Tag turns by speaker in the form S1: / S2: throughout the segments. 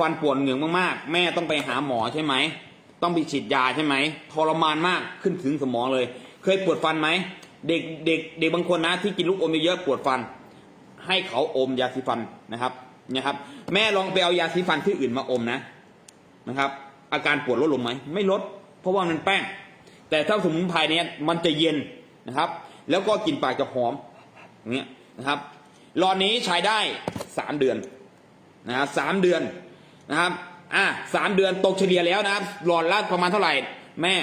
S1: ฟันปวดเหงือกมากๆ แม่ต้องไปหาหมอใช่ไหม ต้องไปฉีดยาใช่ไหมทรมานมากขึ้นถึงสมองเลย เคยปวดฟันไหม เด็กเด็กเด็กบางคนนะที่กินลูกอมเยอะๆปวดฟัน ให้เขาอมยาสีฟันนะครับนะครับ แม่ลองไปเอายาสีฟันที่อื่นมาอมนะนะครับ อาการปวดลดลงไหมไม่ลด เพราะว่ามันแป้ง แต่ถ้าสมุนไพรเนี้ยมันจะเย็นนะครับ แล้วก็กลิ่นปากจะหอมอย่างเงี้ยนะครับหลอดนี้ใช้ได้สามเดือนนะครับสามเดือน นะครับ อะสามเดือนตกเฉลี่ยแล้วนะครับ หลอดละประมาณเท่าไหร่ แม่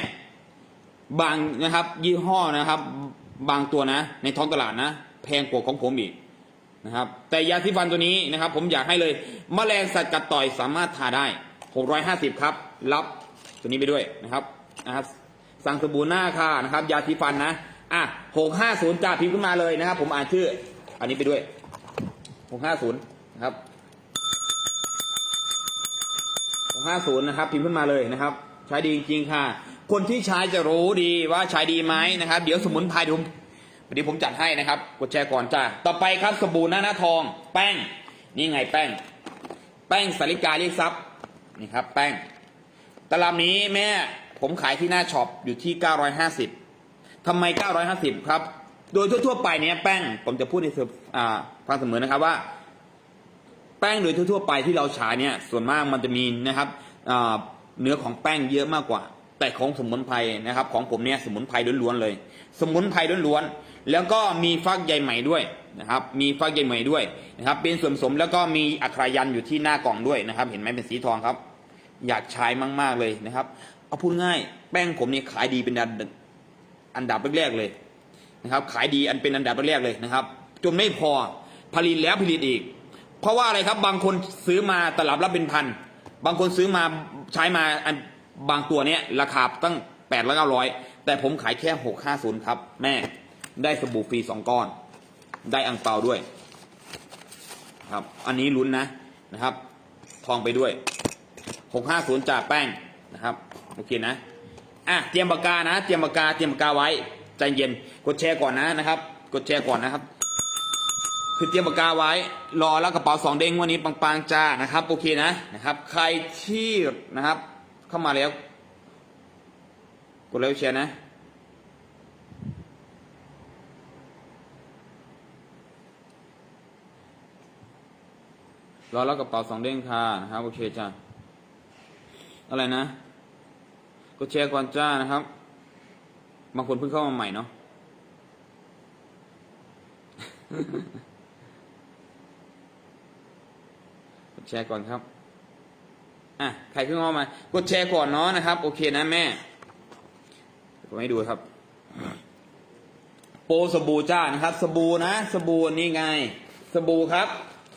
S1: บางนะครับ ยี่ห้อนะครับ บางตัวนะ ในท้องตลาดนะ แพงกว่าของผมอีกนะครับ แต่ยาสีฟันตัวนี้นะครับ ผมอยากให้เลยมแมลงสัตว์กัดต่อยสามารถทาได้650ครับ รับตัวนี้ไปด้วยนะครับนะครับสั่งสบู่หน้าค่ะนะครับ ยาสีฟันนะ อะ650จ่าพิมพ์ขึ้นมาเลยนะครับ ผมอ่านชื่อ อันนี้ไปด้วย650นะครับ 50นะครับพิมพ์ขึ้นมาเลยนะครับ ใช้ดีจริงๆค่ะ คนที่ใช้จะรู้ดีว่าใช้ดีไหมนะครับ เดี๋ยวสมุนไพรเดี๋ยวผมเดี๋ยวผมจัดให้นะครับ กดแชร์ก่อนจ้าต่อไปครับสบู่หน้าหน้าทอง แป้ง นี่ไงแป้ง แป้งสาลิกาเรียกทรัพย์นี่ครับ แป้งตลับนี้แม่ผมขายที่หน้าช็อปอยู่ที่ 950ทำไม 950 ครับ โดยทั่วๆไปเนี่ยแป้ง ผมจะพูดในสมออ่าฟังเสมอนะครับว่า ป้งโดยทั่วๆไปที่เราใช้เนี่ยส่วนมากมันจะมีนะครับเนื้อของแป้งเยอะมากกว่า แต่ของสมุนไพรนะครับ ของผมเนี่ยสมุนไพรล้วนๆเลย สมุนไพรล้วนๆแล้วก็มีฟักใยใหม่ด้วยนะครับ มีฟักใยใหม่ด้วยนะครับ เป็นส่วนผสมแล้วก็มีอักขรายันอยู่ที่หน้ากล่องด้วยนะครับ เห็นไหมเป็นสีทองครับ อยากใช้มาก ๆเลยนะครับ เอาพูดง่าย แป้งผมนี่ขายดีเป็นอันอันดับแรกๆเลยนะครับ ขายดีอันเป็นอันดับแรกๆเลยนะครับ จนไม่พอผลิตแล้วผลิตอีก เพราะว่าอะไรครับ บางคนซื้อมาตลับละเป็นพัน บางคนซื้อมาใช้มาอันบางตัวเนี้ยราคาตั้งแปดร้อยเก้าร้อยแต่ผมขายแค่หกห้าศูนย์ครับ แม่ได้สบู่ฟรีสองก้อน ได้อังเปาด้วย ครับ อันนี้ลุ้นนะนะครับ ทองไปด้วยหกห้าศูนย์จ่าแป้งนะครับโอเคนะอะเตรียมปากกานะ เตรียมปากกาเตรียมปากกาไว้ใจเย็นกดแชร์ก่อนนะนะครับ กดแชร์ก่อนนะครับ คือเตรียมปากกาไว้ รอแล้วกระเป๋าสองเด้งวันนี้ปังๆจ้านะครับโอเคนะนะครับ ใครที่นะครับ เข้ามาแล้ว กดไลค์แชร์นะรอแล้วกระเป๋าสองเด้งค่ะนะครับโอเคจ้าอะไรนะกดแชร์ก่อนจ้านะครับ บางคนเพิ่งเข้ามาใหม่เนาะ แชร์ก่อนครับอะใครเพิ่งเข้ามากดแชร์ก่อนเนาะนะครับ โอเคนะแม่ผมให้ดูครับ โปสบู่จ้านะครับ สบู่นะ สบู่นี่ไง สบู่ครับ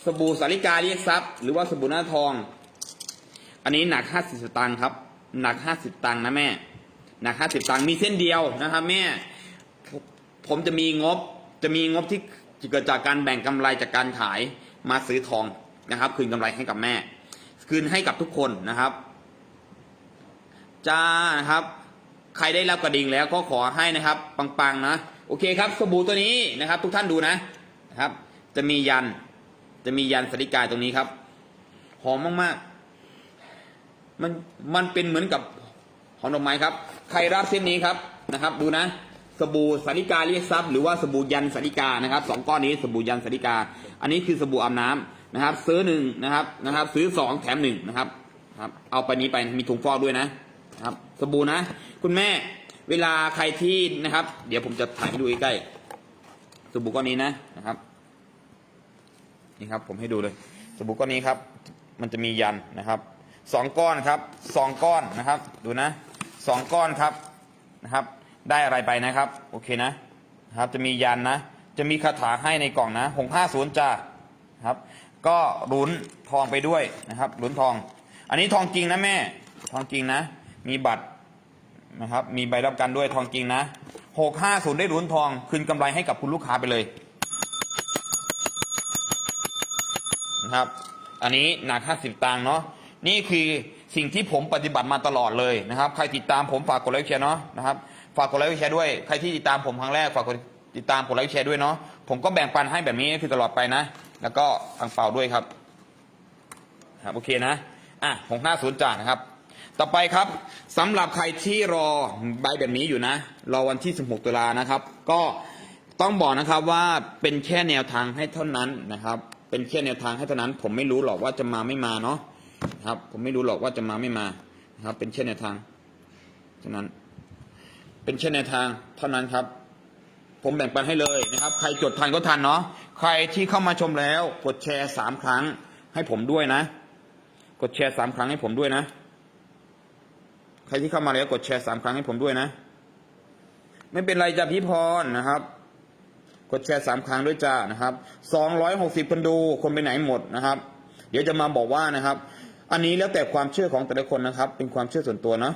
S1: สบู่สาลิกาเรียกทรัพย์ หรือว่าสบู่หน้าทอง อันนี้หนักห้าสิบตางค์ครับ หนักห้าสิบตังค์นะแม่ หนักห้าสิบตังค์มีเส้นเดียวนะครับ แม่ ผมผมจะมีงบ จะมีงบที่เกิดจากการแบ่งกำไรจากการขายมาซื้อทอง นะครับคืนกำไรให้กับแม่ คืนให้กับทุกคนนะครับจ้านะครับ ใครได้รับกระดิ่งแล้วก็ขอให้นะครับ ปังๆนะโอเคครับสบู่ตัวนี้นะครับ ทุกท่านดูนะนะครับ จะมียันจะมียันสริกาตรงนี้ครับ หอมมากๆ มันมันเป็นเหมือนกับหอมดอกไม้ครับ ใครรับเส้นนี้ครับนะครับ ดูนะสบู่สาริกาเรียกทรัพย์หรือว่าสบู่ยันสาริกานะครับสองก้อนนี้สบู่ยันสาริกา อันนี้คือสบู่อาบน้ำ นะครับ ซื้อหนึ่งนะครับนะครับ ซื้อสองแถมหนึ่งนะครับครับ เอาไปนี้ไปมีถุงฟอกด้วยนะครับ สบู่นะ คุณแม่ เวลาใครที่นะครับ เดี๋ยวผมจะถ่ายให้ดูใกล้ๆสบู่ก้อนนี้นะนะครับ นี่ครับ ผมให้ดูเลย สบู่ก้อนนี้ครับ มันจะมียันนะครับสองก้อนครับสองก้อนนะครับ ดูนะสองก้อนครับนะครับ ได้อะไรไปนะครับ โอเคนะครับ จะมียันนะ จะมีคาถาให้ในกล่องนะหกห้าศูนย์จ้าครับ ก็ลุ้นทองไปด้วยนะครับลุ้นทอง อันนี้ทองจริงนะแม่ ทองจริงนะ มีบัตรนะครับ มีใบรับประกันด้วยทองจริงนะหกห้าศูนย์ได้ลุ้นทองคืนกำไรให้กับคุณลูกค้าไปเลยนะครับ อันนี้หนัก50ตังค์เนาะนี่คือสิ่งที่ผมปฏิบัติมาตลอดเลยนะครับ ใครติดตามผมฝากกดไลค์แชร์เนาะนะครับฝากกดไลค์แชร์ด้วยใครที่ติดตามผมครั้งแรกฝากกดติดตามกดไลค์แชร์ด้วยเนาะผมก็แบ่งปันให้แบบนี้คือตลอดไปนะ แล้วก็อังเปาด้วยครับครับโอเคนะอะหกห้าศูนย์จ่านะครับ ต่อไปครับสำหรับใครที่รอใบแบบนี้อยู่นะ รอวันที่ 16 ตุลานะครับ ก็ต้องบอกนะครับว่าเป็นแค่แนวทางให้เท่านั้นนะครับ เป็นแค่แนวทางให้เท่านั้น ผมไม่รู้หรอกว่าจะมาไม่มาเนาะนะครับ ผมไม่รู้หรอกว่าจะมาไม่มานะครับ เป็นแค่แนวทางเท่านั้น เป็นแค่แนวทางเท่านั้นครับ ผมแบ่งปันให้เลยนะครับ ใครจดทันก็ทันเนาะ ใครที่เข้ามาชมแล้ว กดแชร์สามครั้ง ให้ผมด้วยนะ กดแชร์สามครั้งให้ผมด้วยนะ ใครที่เข้ามาแล้วกดแชร์สามครั้งให้ผมด้วยนะ ไม่เป็นไรจ้ะพี่พรนะครับ กดแชร์สามครั้งด้วยจ้านะครับสองร้อยหกสิบคนดูคนไปไหนหมดนะครับ เดี๋ยวจะมาบอกว่านะครับ อันนี้แล้วแต่ความเชื่อของแต่ละคนนะครับ เป็นความเชื่อส่วนตัวนะ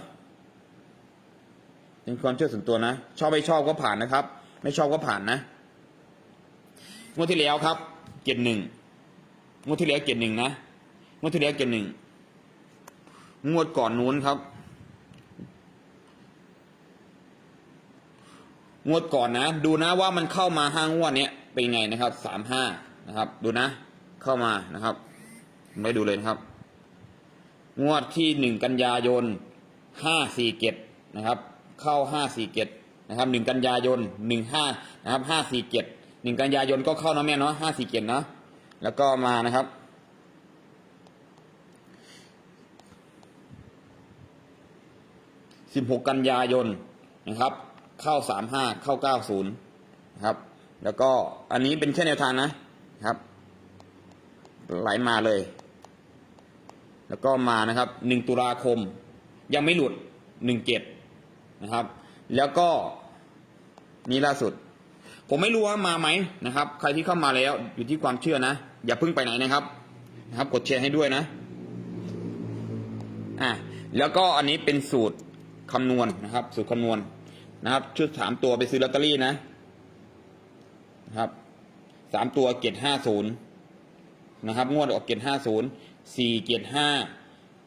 S1: เป็นความเชื่อส่วนตัวนะ ชอบไม่ชอบก็ผ่านนะครับ ไม่ชอบก็ผ่านนะ งวดที่แล้วครับเจ็ดหนึ่งงวดที่แล้วเจ็ดหนึ่งนะงวดที่แล้วเจ็ดหนึ่งงวดก่อนนู้นครับ งวดก่อนนะ ดูนะว่ามันเข้ามาห้างวดเนี้ยเป็นไงนะครับสามห้านะครับ ดูนะ เข้ามานะครับไม่ดูเลยนะครับ งวดที่หนึ่งกันยายนห้าสี่เกตนะครับ เข้าห้าสี่เกตนะครับหนึ่งกันยายนหนึ่งห้านะครับห้าสี่เกต หนึ่งกันยายนก็เข้านะแม่เนาะห้าสี่เกตเนาะแล้วก็มานะครับ สิบหกกันยายนนะครับ เข้าสามห้าเข้าเก้าศูนย์นะครับ แล้วก็อันนี้เป็นแค่แนวทางนะครับ ไหลมาเลย แล้วก็มานะครับหนึ่งตุลาคม ยังไม่หลุดหนึ่งเจ็ดนะครับ แล้วก็นี่ล่าสุด ผมไม่รู้ว่ามาไหมนะครับ ใครที่เข้ามาแล้วอยู่ที่ความเชื่อนะ อย่าเพิ่งไปไหนนะครับนะครับ กดแชร์ให้ด้วยนะอะแล้วก็อันนี้เป็นสูตรคำนวณนะครับ สูตรคำนวณนะครับ ชุดสามตัวไปซื้อลอตเตอรี่นะนะครับสามตัวเกตห้าศูนย์นะครับ งวดออกเกตห้าศูนย์สี่เกตห้า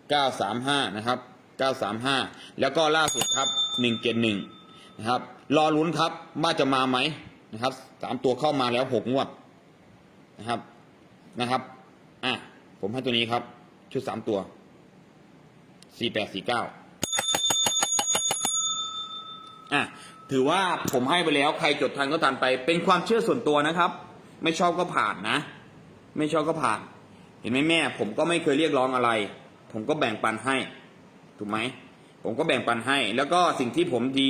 S1: เก้าสามห้านะครับเก้าสามห้าแล้วก็ล่าสุดครับหนึ่งเกตหนึ่งนะครับ รอลุ้นครับว่าจะมาไหม นะครับสามตัวเข้ามาแล้วหกงวดนะครับนะครับอะผมให้ตัวนี้ครับ ชุดสามตัวสี่แปดสี่เก้าอะถือว่าผมให้ไปแล้วใครจดทันก็ทันไป เป็นความเชื่อส่วนตัวนะครับ ไม่ชอบก็ผ่านนะ ไม่ชอบก็ผ่าน เห็นไหมแม่ ผมก็ไม่เคยเรียกร้องอะไร ผมก็แบ่งปันให้ ถูกไหมผมก็แบ่งปันให้ แล้วก็สิ่งที่ผมดี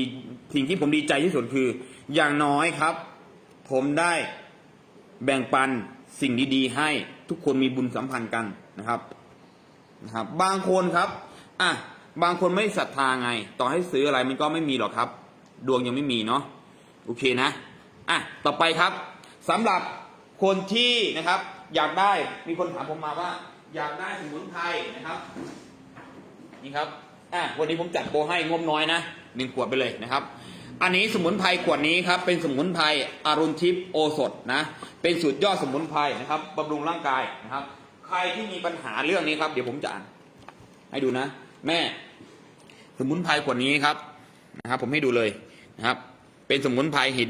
S1: สิ่งที่ผมดีใจที่สุดคือ อย่างน้อยครับ ผมได้แบ่งปันสิ่งดีๆ ให้ทุกคนมีบุญสัมพันธ์กันนะครับนะครับ บางคนครับอะบางคนไม่ศรัทธาไง ต่อให้ซื้ออะไรมันก็ไม่มีหรอกครับ ดวงยังไม่มีเนาะโอเคนะอะต่อไปครับสำหรับคนที่นะครับ อยากได้มีคนถามผมมาว่า อยากได้สมุนไพรนะครับ นี่ครับอะวันนี้ผมจัดโปรให้งบน้อยนะ หนึ่งขวดไปเลยนะครับ อันนี้สมุนไพรขวดนี้ครับเป็นสมุนไพรอารุณทิพย์โอสถนะเป็นสูตรยอดสมุนไพรนะครับบำรุงร่างกายนะครับ ใครที่มีปัญหาเรื่องนี้ครับ เดี๋ยวผมจะอ่านให้ดูนะ แม่ สมุนไพรขวดนี้ครับนะครับ ผมให้ดูเลยนะครับ เป็นสมุนไพรหิน